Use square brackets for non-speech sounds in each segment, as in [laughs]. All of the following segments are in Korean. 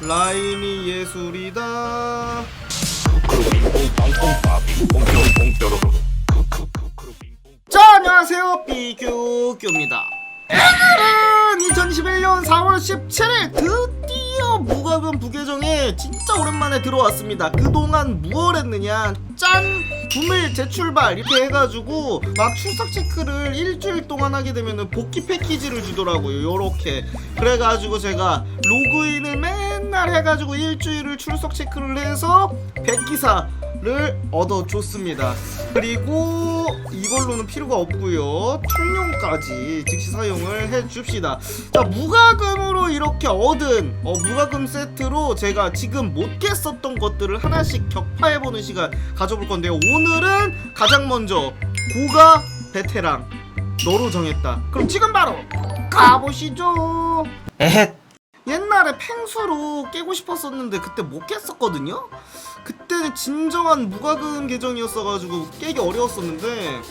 라인이 예술이다. 자 안녕하세요. 삐규규입니다 오늘은 2021년 4월 17일 드디어 무과금 부계정에 진짜 오랜만에 들어왔습니다. 그동안 무얼 했느냐? 짠! 구밀 재출발! 이렇게 해가지고 막 출석 체크를 일주일 동안 하게 되면 복귀 패키지를 주더라고요. 요렇게. 그래가지고 제가 로그인을 맨날 해가지고 일주일을 출석 체크를 해서 백기사 를 얻어줬습니다. 그리고 이걸로는 필요가 없고요. 청룡까지 즉시 사용을 해줍시다. 자 무과금으로 이렇게 얻은 어, 무과금 세트로 제가 지금 못 깼었던 것들을 하나씩 격파해보는 시간 가져볼 건데요. 오늘은 가장 먼저 고가 베테랑 너로 정했다. 그럼 지금 바로 가보시죠. 에헷 옛날에 팽수로 깨고 싶었었는데 그때 못 깼었거든요? 그때는 진정한 무과금 계정이었어가지고 깨기 어려웠었는데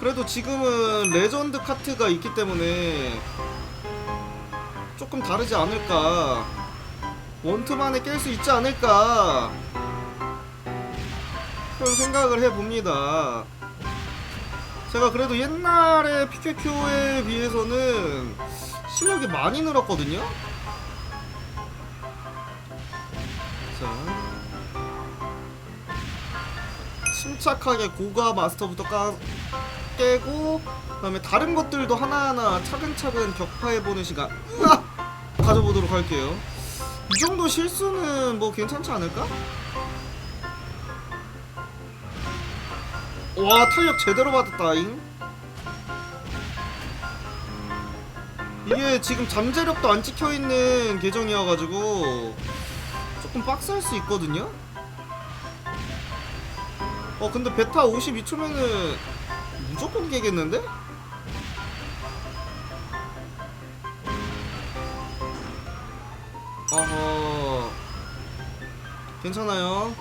그래도 지금은 레전드 카트가 있기 때문에 조금 다르지 않을까. 원투만에 깰 수 있지 않을까. 그런 생각을 해봅니다. 제가 그래도 옛날에 PQQ에 비해서는 실력이 많이 늘었거든요? 자. 침착하게 고가 마스터부터 까, 깨고 그 다음에 다른 것들도 하나하나 차근차근 격파해보는 시간. 으악! 가져보도록 할게요. 이 정도 실수는 뭐 괜찮지 않을까? 와 탄력 제대로 받았다잉 이게 지금 잠재력도 안 찍혀있는 계정이어가지고 조금 빡셀 수 있거든요? 어 근데 베타 52초면은 무조건 깨겠는데? 어허. 괜찮아요.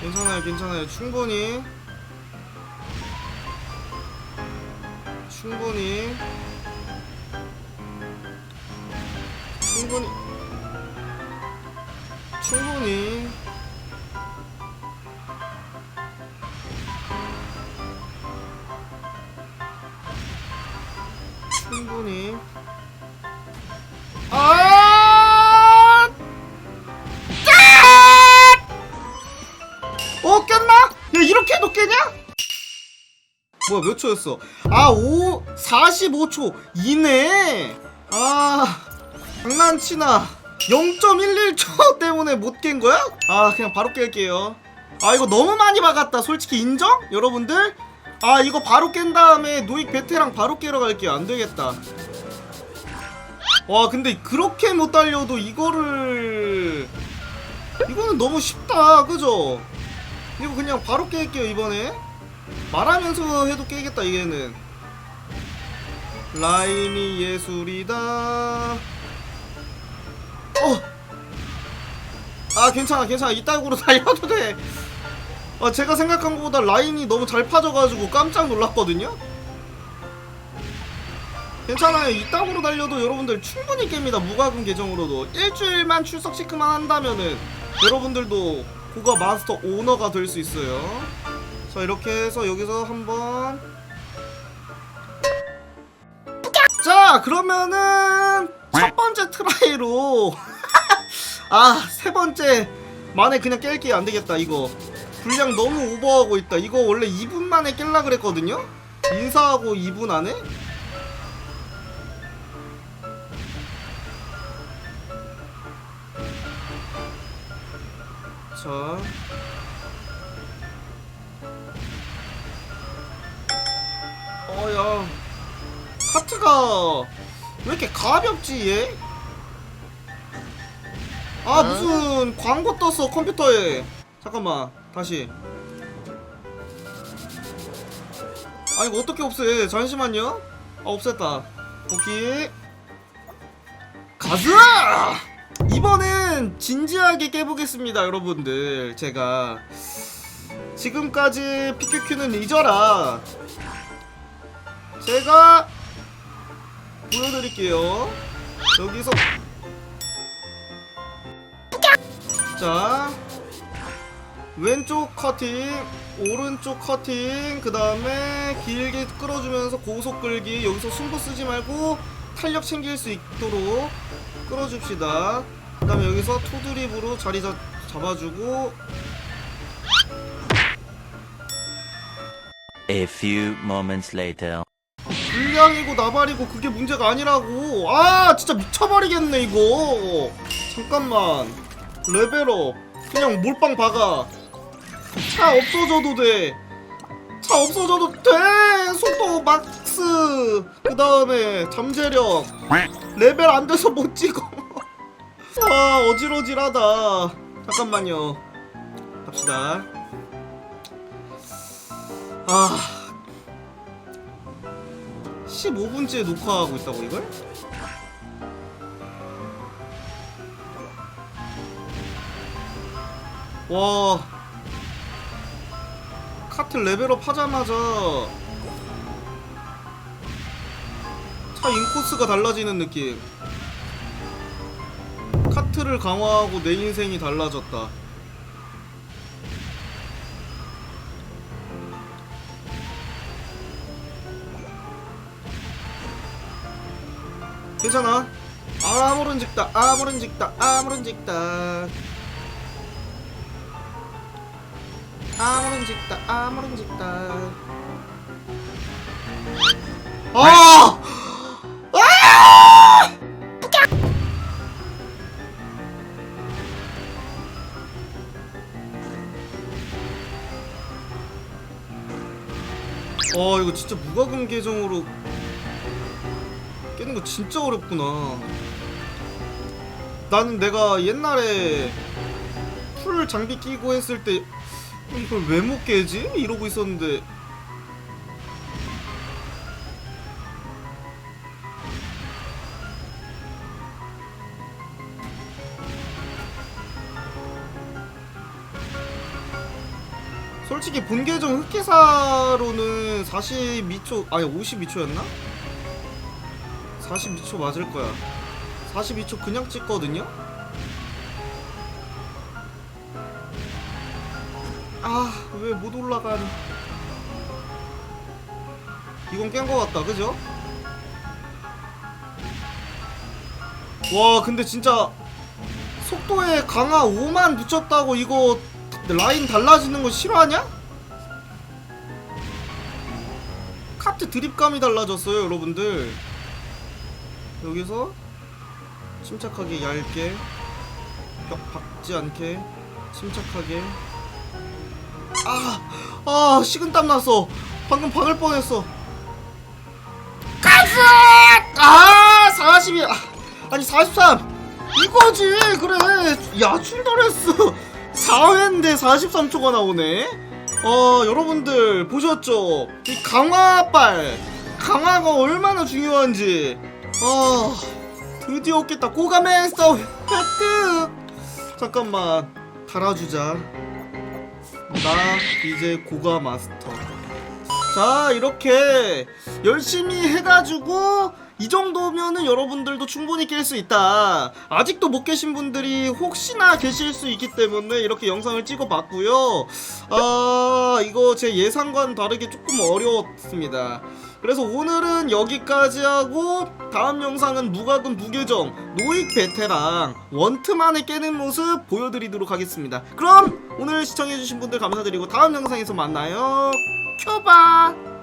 괜찮아요 괜찮아요. 충분히 충분히 충분히 충분히 충분히 뭐야 몇 초였어? 아 5, 45초 이내 아 장난치나 0.11초 [laughs] 때문에 못 깬 거야? 아 그냥 바로 깰게요 아 이거 너무 많이 박았다 솔직히 인정? 여러분들? 아 이거 바로 깬 다음에 노익 베테랑 바로 깨러 갈게요 안되겠다 와 근데 그렇게 못 달려도 이거를 이거는 너무 쉽다 그죠? 이거 그냥 바로 깰게요 이번에 말하면서 해도 깨겠다 이게는. 라인이 예술이다. 어! 아 괜찮아 괜찮아. 이따구로 [laughs] 달려도 돼. 아, 제가 생각한 것보다 라인이 너무 잘 파져가지고 깜짝 놀랐거든요? 괜찮아요. 이따구로 달려도 여러분들 충분히 깹니다. 무과금 계정으로도. 일주일만 출석 체크만 한다면은 여러분들도 고가 마스터 오너가 될 수 있어요 자 이렇게 해서 여기서 한번. 자 그러면은 첫 번째 트라이로. [laughs] 아 세 번째. 만에 그냥 깰게요 안되겠다 이거. 분량 너무 오버하고 있다. 이거 원래 2분 만에 깰라 그랬거든요? 인사하고 2분 안에? 자 야 카트가 왜 이렇게 가볍지 얘? 아 무슨 광고 떴어 컴퓨터에. 잠깐만 다시. 아 이거 어떻게 없애? 잠시만요. 아 없앴다. 오케이. 가자! 이번엔 진지하게 깨보겠습니다 여러분들. 제가 지금까지 PQQ는 잊어라 제가 보여드릴게요. 여기서. 자 왼쪽 커팅 오른쪽 커팅 그 다음에 길게 끌어주면서 고속 끌기. 여기서 승부 쓰지 말고 탄력 챙길 수 있도록 끌어줍시다. 그 다음에 여기서 투드립으로 자리 잡, 잡아주고. A few moments later. 불량이고 나발이고 그게 문제가 아니라고. 아 진짜 미쳐버리겠네 이거. 잠깐만. 레벨업. 그냥 몰빵 박아. 차 없어져도 돼차 없어져도 돼! 속도 막스! 그 다음에 잠재력. 레벨 안 돼서 못 찍어. [laughs] 아 어질어질하다. 잠깐만요. 갑시다. 아 15분째 녹화하고 있다고 이걸? 와. 카트 레벨업 하자마자 차 인코스가 달라지는 느낌. 카트를 강화하고 내 인생이 달라졌다 괜찮아 아무런 직다 아무런 직다 아무런 직다 아무런 직다 아무런 직다 아! 아! 어 이거 진짜 무과금 계정으로 진짜 어렵구나. 나는 내가 옛날에 풀 장비 끼고 했을 때 어, 이걸 왜 못 깨지? 이러고 있었는데 솔직히 본 계정 흑기사로는 42초 아니 52초였나? 42초 맞을 거야. 42초 그냥 찍거든요? 아, 왜 못 올라가니? 이건 깬 거 같다, 그죠? 와, 근데 진짜 속도에 강화 5만 붙였다고 이거 라인 달라지는 거 싫어하냐? 카트 드립감이 달라졌어요, 여러분들. 여기서 침착하게 얇게 벽 박지 않게 침착하게 아! 아 식은땀 났어 방금 박을 뻔했어 가스! 아 42! 아, 아니 43! 이거지 그래 야 출덜했어 4회인데 43초가 나오네 어 여러분들 보셨죠? 이 강화빨 강화가 얼마나 중요한지 아 드디어 깼다. 고가맨서 획득 잠깐만 달아주자. 나 이제 고가 마스터. 자 이렇게 열심히 해가지고 이 정도면은 여러분들도 충분히 깰 수 있다. 아직도 못 깨신 분들이 혹시나 계실 수 있기 때문에 이렇게 영상을 찍어봤고요. 아 이거 제 예상과는 다르게 조금 어려웠습니다 그래서 오늘은 여기까지 하고 다음 영상은 무과금 무계정 노익 베테랑 원트만에 깨는 모습 보여드리도록 하겠습니다. 그럼 오늘 시청해주신 분들 감사드리고 다음 영상에서 만나요. 큐바